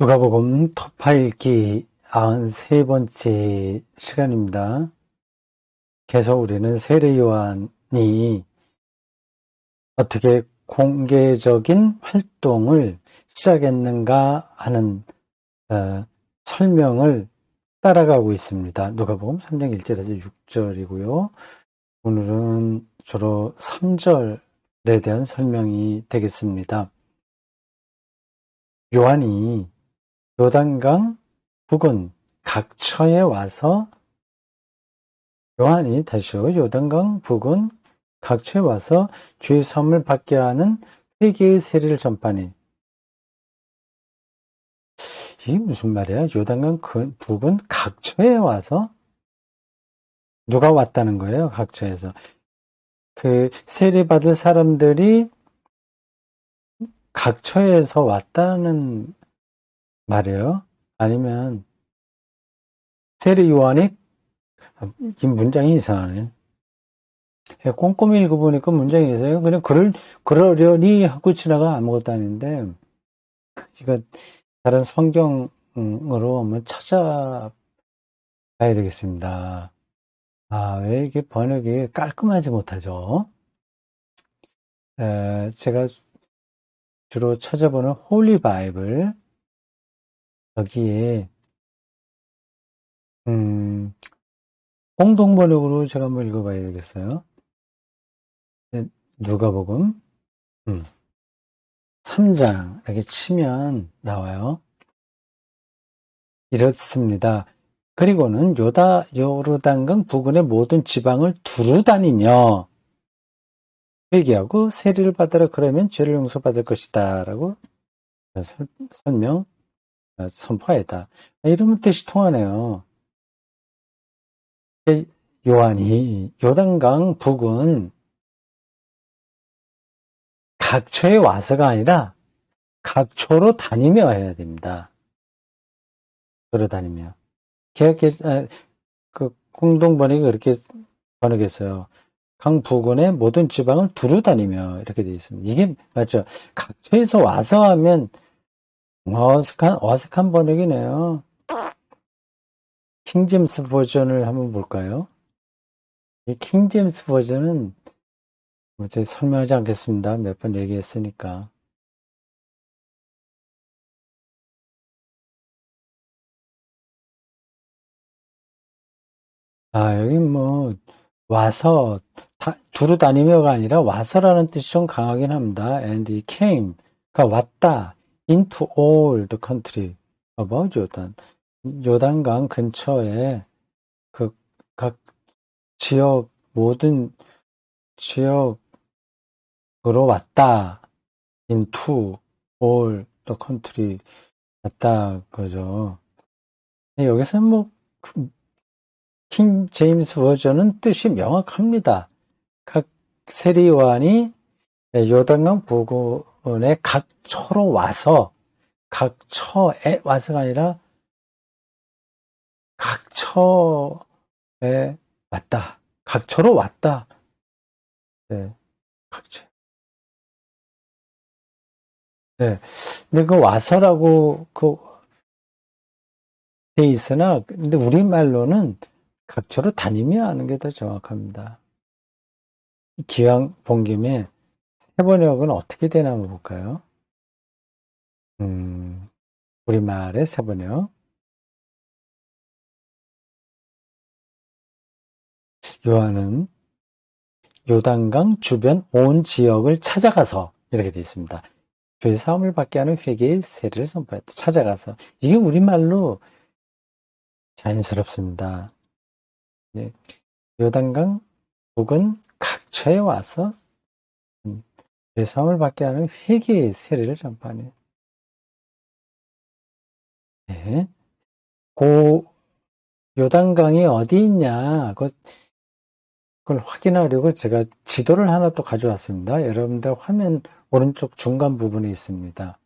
누가복음 토파읽기 93번째 시간입니다. 계속 우리는 세례 요한이 어떻게 공개적인 활동을 시작했는가 하는 어, 설명을 따라가고 있습니다. 누가복음 3장 1절에서 6절이고요. 오늘은 주로 3절에 대한 설명이 되겠습니다. 요한이 요단강 북은 각처에 와서 요한이 다시요 요단강 북은 각처에 와서 주의 섬을 받게 하는 회개의 세례를 전파니 이게 무슨 말이야? 요단강 그 북은 각처에 와서 누가 왔다는 거예요? 각처에서 그 세례 받을 사람들이 각처에서 왔다는 말이에요. 아니면 세례 요한이 이 문장이 이상하네. 꼼꼼히 읽어보니까 문장이 있어요. 그냥 그럴, 그러려니 하고 지나가 아무것도 아닌데, 이거 다른 성경으로 한번 찾아봐야 되겠습니다. 아, 왜 이게 번역이 깔끔하지 못하죠? 에, 제가 주로 찾아보는 홀리 바이블, 여기에 음, 공동 번역으로 제가 한번 읽어봐야 되겠어요. 네, 누가복음 음, 3장 이렇게 치면 나와요. 이렇습니다. 그리고는 요다 요르단강 부근의 모든 지방을 두루 다니며 회개하고 세례를 받으라 그러면 죄를 용서받을 것이다라고 설명 어, 선포하였다. 이런 뜻이 통하네요. 요한이 요단강 북은 각처에 와서가 아니라 각초로 다니며 해야 됩니다. 걸어 다니며. 계약계 아, 그 공동 번역이 그렇게 번역했어요. 강 부근의 모든 지방을 두루 다니며 이렇게 되어 있습니다. 이게 맞죠? 각처에서 와서 하면 어색한, 어색한 번역이네요. 킹제임스 버전을 한번 볼까요? 이 킹제임스 버전은 제가 설명하지 않겠습니다. 몇 번 얘기했으니까. 아, 여기 뭐, 와서, 다, 두루 다니며가 아니라 와서라는 뜻이 좀 강하긴 합니다. And he came. 가 왔다. Into all the country about Jordan. 요단강 근처에 그 각 지역 모든 지역으로 왔다. into all the country 왔다 그죠. 여기서 뭐 킹 제임스 버전은 뜻이 명확합니다. 각 세리요한이 요단강 부근 부분에 각 처로 와서 각 처에 와서가 아니라 각 처에 왔다. 각 처로 왔다. 네, 각처. 네, 근데 그 와서라고 그 돼 있으나 근데 우리말로는 각처로 다니며 하는 게 더 정확합니다. 기왕 본 김에 세번역은 어떻게 되나 한번 볼까요? 음, 우리말의 세번역. 요한은 요단강 주변 온 지역을 찾아가서 이렇게 되어 있습니다. 죄 사함을 받게 하는 회개의 세례를 선포했다. 찾아가서 이게 우리말로 자연스럽습니다. 네. 요단강 북은 각처에 와서 대상을 받게 하는 회개의 세례를 전파하네요. 네. 고 요단강이 어디 있냐 그걸 확인하려고 제가 지도를 하나 또 가져왔습니다. 여러분들 화면 오른쪽 중간 부분에 있습니다.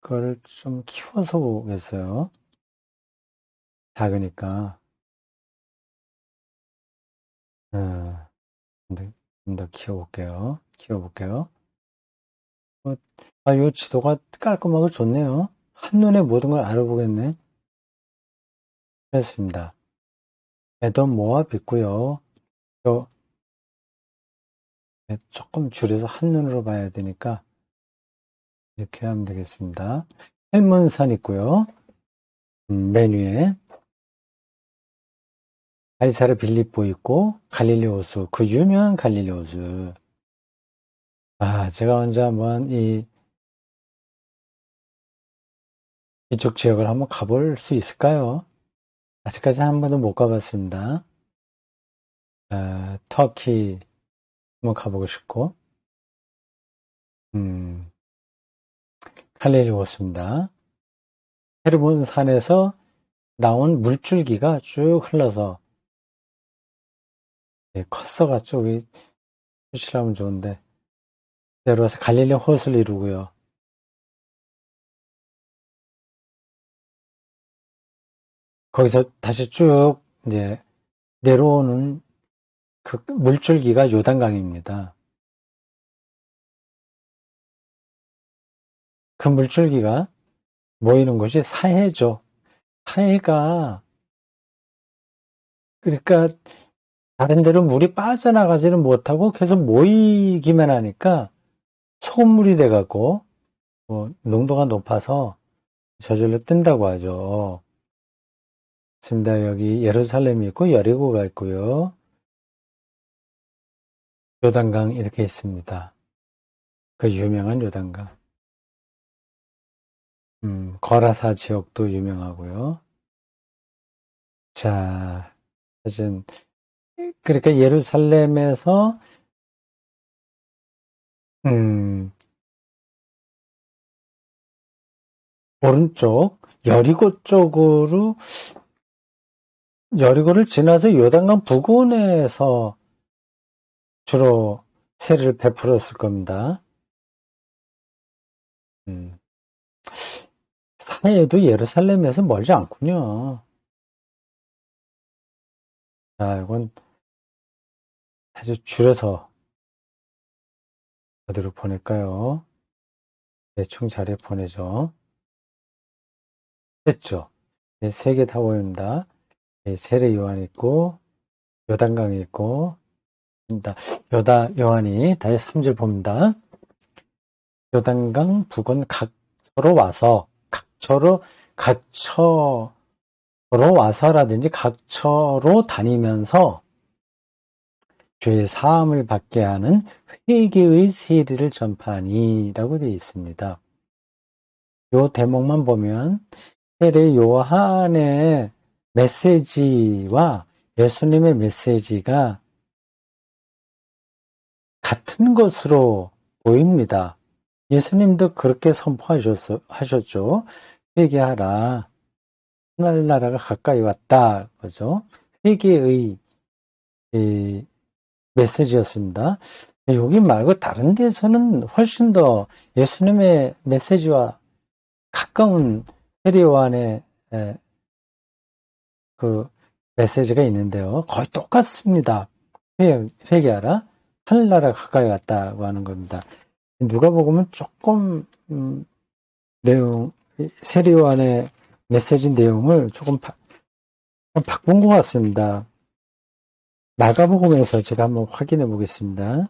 그걸 좀 키워서 보겠어요. 작으니까. 어, 좀 더 키워볼게요. 키워볼게요. 어, 아, 요 지도가 깔끔하고 좋네요. 한눈에 모든 걸 알아보겠네. 됐습니다. 에덤 모압 있고요. 요 네, 조금 줄여서 한눈으로 봐야 되니까 이렇게 하면 되겠습니다. 헬문산 있고요. 음, 맨 위에 가이사르 빌립보 있고 갈릴리 호수, 그 유명한 갈릴리 호수. 아, 제가 언제 한번 이 이쪽 지역을 한번 가볼 수 있을까요? 아직까지 한 번도 못 가봤습니다. 아, 터키 한번 가보고 싶고, 음, 갈릴리 호수입니다. 헤르본 산에서 나온 물줄기가 쭉 흘러서 예, 컸어가 쪽이 표시하면 좋은데 내려와서 갈릴리 호수를 이루고요. 거기서 다시 쭉 이제 내려오는 그 물줄기가 요단강입니다. 그 물줄기가 모이는 곳이 사해죠. 사해가 그러니까 다른 데로 물이 빠져나가지는 못하고 계속 모이기만 하니까 소금물이 돼갖고 뭐 농도가 높아서 저절로 뜬다고 하죠. 있습니다. 여기 예루살렘이 있고 여리고가 있고요. 요단강 이렇게 있습니다. 그 유명한 요단강. 음, 거라사 지역도 유명하고요. 자, 사진 그러니까 예루살렘에서 음, 오른쪽 여리고 쪽으로 여리고를 지나서 요단강 부근에서 주로 세를 베풀었을 겁니다. 음, 사해도 예루살렘에서 멀지 않군요. 자, 이건 아주 줄여서 어디로 보낼까요? 대충 자리에 보내죠. 됐죠? 네, 세개 다 보입니다. 네, 세례 요한 있고 요단강이 있고 입니다. 요다 요한이 다시 3절 봅니다. 요단강 북은 각처로 와서 각처로 각처로 와서라든지 각처로 다니면서 죄의 사함을 받게 하는 회개의 세례를 전파하니라고 되어 있습니다. 요 대목만 보면 세례 요한의 메시지와 예수님의 메시지가 같은 것으로 보입니다. 예수님도 그렇게 선포하셨죠. 회개하라. 하늘 나라가 가까이 왔다. 그죠? 회개의 메시지였습니다. 여기 말고 다른 데서는 훨씬 더 예수님의 메시지와 가까운 세례요한의 그 메시지가 있는데요. 거의 똑같습니다. 회, 회개하라. 하늘나라 가까이 왔다고 하는 겁니다. 누가 보면 조금 음, 내용 세례요한의 메시지 내용을 조금 바, 바꾼 것 같습니다. 마가복음에서 제가 한번 확인해 보겠습니다.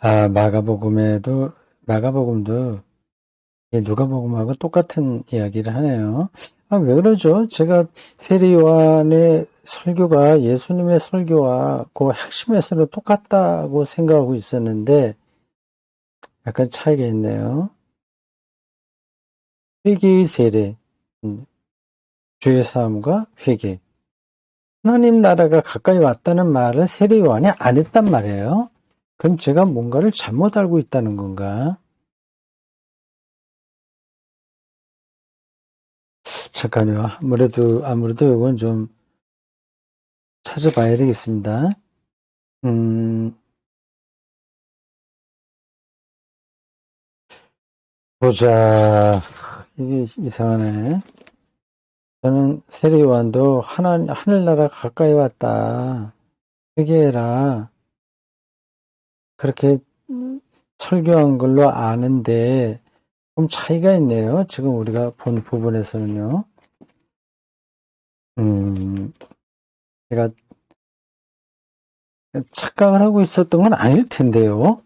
아, 마가복음에도 마가복음도 누가복음하고 똑같은 이야기를 하네요. 아, 왜 그러죠? 제가 세례 요한의 설교가 예수님의 설교와 그 핵심에서는 똑같다고 생각하고 있었는데 약간 차이가 있네요. 회개의 세례, 음, 주의 사함과 회개. 하나님 나라가 가까이 왔다는 말은 세례 요한이 안 했단 말이에요. 그럼 제가 뭔가를 잘못 알고 있다는 건가? 잠깐요. 아무래도, 아무래도 이건 좀 찾아봐야 되겠습니다. 음, 보자. 이게 이상하네. 저는 세례 요한도 하나, 하늘나라 가까이 왔다. 회개해라. 그렇게 설교한 걸로 아는데 좀 차이가 있네요. 지금 우리가 본 부분에서는요. 음, 제가 착각을 하고 있었던 건 아닐 텐데요.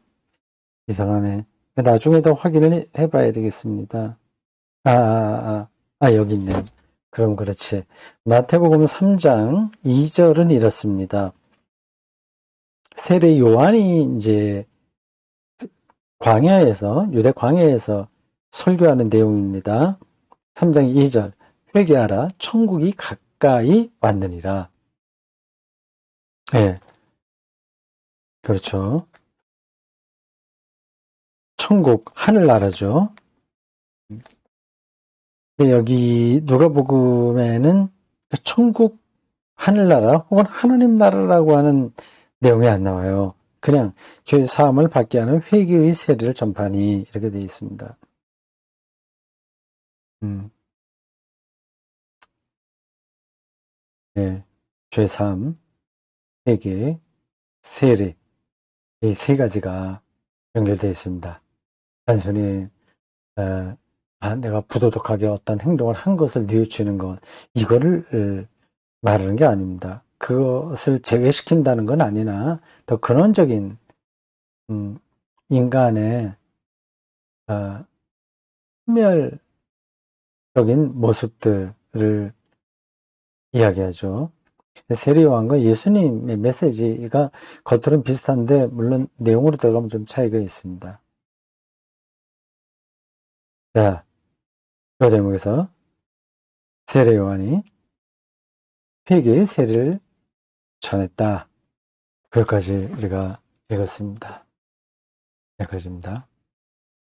이상하네. 나중에 더 확인을 해봐야 되겠습니다. 아, 아, 아, 아, 여기 있네요. 그럼 그렇지. 마태복음 3장 2절은 이렇습니다. 세례 요한이 이제 광야에서, 유대 광야에서 설교하는 내용입니다. 3장 2절. 회개하라. 천국이 가까이 왔느니라. 예. 그렇죠. 천국, 하늘나라죠. 근데 여기 누가복음에는 천국, 하늘나라 혹은 하나님 나라라고 하는 내용이 안 나와요. 그냥 죄 사함을 받게 하는 회개의 세례를 전파하니 이렇게 되어 있습니다. 음. 예, 죄 사함, 회개, 세례 이 세 가지가 연결되어 있습니다. 단순히 에, 아, 내가 부도덕하게 어떤 행동을 한 것을 뉘우치는 것 이거를 에, 말하는 게 아닙니다. 그것을 제외시킨다는 건 아니나 더 근원적인 음, 인간의 어, 소멸적인 모습들을 이야기하죠. 세례 요한과 예수님의 메시지가 겉으로는 비슷한데 물론 내용으로 들어가면 좀 차이가 있습니다. 자, 이 대목에서 세례 요한이 회개의 세례를 전했다. 그것까지 우리가 읽었습니다. 여기까지입니다.